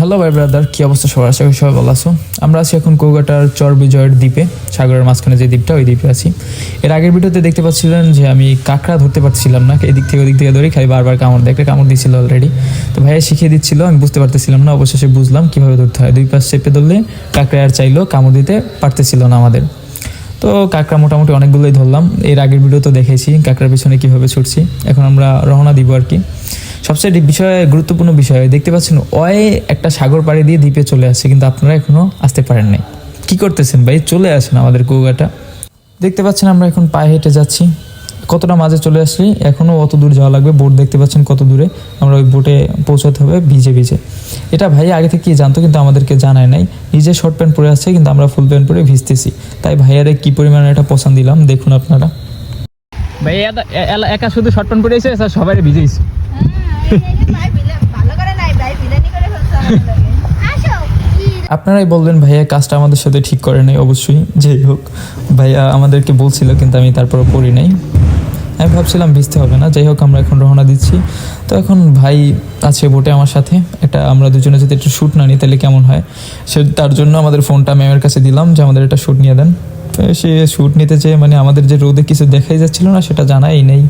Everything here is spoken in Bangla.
হ্যালো ভাই ব্রাদার কি অবস্থা? সবার আশা করি সবাই ভালো আছো। আমরা আছি এখন কলকাতার চর বিজয়ের দ্বীপে। সাগরের মাঝখানে যে দ্বীপটা, ওই দ্বীপে আছি। এর আগের ভিডিওতে দেখতে পাচ্ছিলেন যে আমি কাঁকড়া ধরতে পারছিলাম না। এদিক থেকে ওদিক থেকে ধরে খালি বারবার কামড় দেয়, একটা কামড় দিয়েছিল অলরেডি তো ভাইয়া শিখিয়ে দিচ্ছিল, আমি বুঝতে পারতেছিলাম না, অবশেষে বুঝলাম কীভাবে ধরতে হয়। দুই পাশ চেপে ধরলে কাঁকড়া আর চাইলেও কামড় দিতে পারতেছিল না আমাদের। তো কাঁকড়া মোটামুটি অনেকগুলোই ধরলাম। এর আগের ভিডিও তো দেখেছি, কাঁকড়ার পিছনে কীভাবে ছুটছি। এখন আমরা রওনা দিব আর কি। সবচেয়ে বিষয় গুরুত্বপূর্ণ বিষয় দেখতে পাচ্ছেন ওয়ে একটা সাগর পাড়ি দিয়ে দ্বীপে চলে আসছে কিন্তু আপনারা এখনও আসতে পারেন নাই। কি করতেছেন ভাই? চলে আসেন আমাদের কৌগাটা দেখতে পাচ্ছেন আমরা এখন পায়ে হেঁটে যাচ্ছি। কতটা মাঝে চলে আসছি এখনও অত দূর যাওয়া লাগবে। বোট দেখতে পাচ্ছেন কত দূরে। আমরা ওই বোটে পৌঁছাতে হবে ভিজে ভিজে। এটা ভাই আগে থেকেই জানতো কিন্তু আমাদেরকে জানায় নাই। নিজে শর্ট প্যান্ট পরে আসছে কিন্তু আমরা ফুল প্যান্ট পরে ভিজতেছি। তাই ভাইয়ারে কি পরিমাণে এটা পছন্দ দিলাম দেখুন আপনারা। ভাই একা শুধু শর্ট প্যান্ট পরে এসে সবাই ভিজেছে। করে করে আপনারাই বলবেন, ভাইয়া, কাজটা আমাদের সাথে ঠিক করে নাই। অবশ্যই, যেই হোক। ভাইয়া আমাদেরকে বলছিল, কিন্তু আমি তারপরে পড়ি নাই। আমি ভাবছিলাম, ভিজতে হবে না। যাই হোক, আমরা এখন রওনা দিচ্ছি। তো এখন ভাই আছে বোটে আমার সাথে। এটা আমরা দুজনে যদি একটু শ্যুট না নিই, তাহলে কেমন হয়? সে, তার জন্য আমাদের ফোনটা ম্যামের কাছে দিলাম যে, আমাদের এটা শ্যুট নিয়ে দেন। সে শ্যুট নিতে চেয়ে মানে আমাদের যে রোদে কিছু দেখাই যাচ্ছিল না, সেটা জানাই নেই।